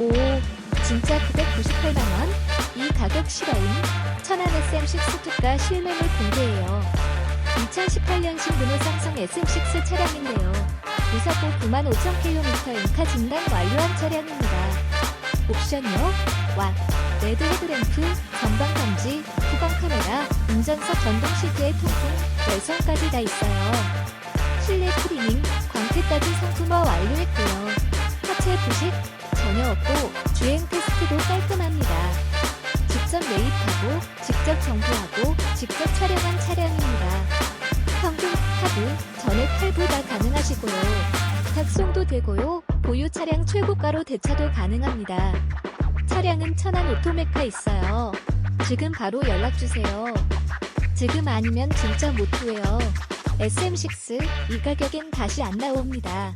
오, 진짜 998만원? 이 가격 싫어임. 천안 SM6 특가 실매물 공개해요. 2018년식 르노 삼성 SM6 차량인데요. 무사고 9만 5천 킬로미터 인카 진단 완료한 차량입니다. 옵션이요? 와, 레드 헤드램프, 전방 감지, 후방 카메라, 운전석 전동 시트의 통풍, 열선까지 다 있어요. 실내 트리밍, 광택까지 상품화 완료했고요. 하체 부식 전혀 없고 주행 테스트도 깔끔합니다. 직접 매입하고 직접 정비하고 직접 촬영한 차량입니다. 현금, 카드, 전액 할부 다 가능하시고요. 탁송도 되고요. 보유 차량 최고가로 대차도 가능합니다. 차량은 천안 오토메카 있어요. 지금 바로 연락주세요. 지금 아니면 진짜 못 구해요. SM6 이 가격엔 다시 안 나옵니다.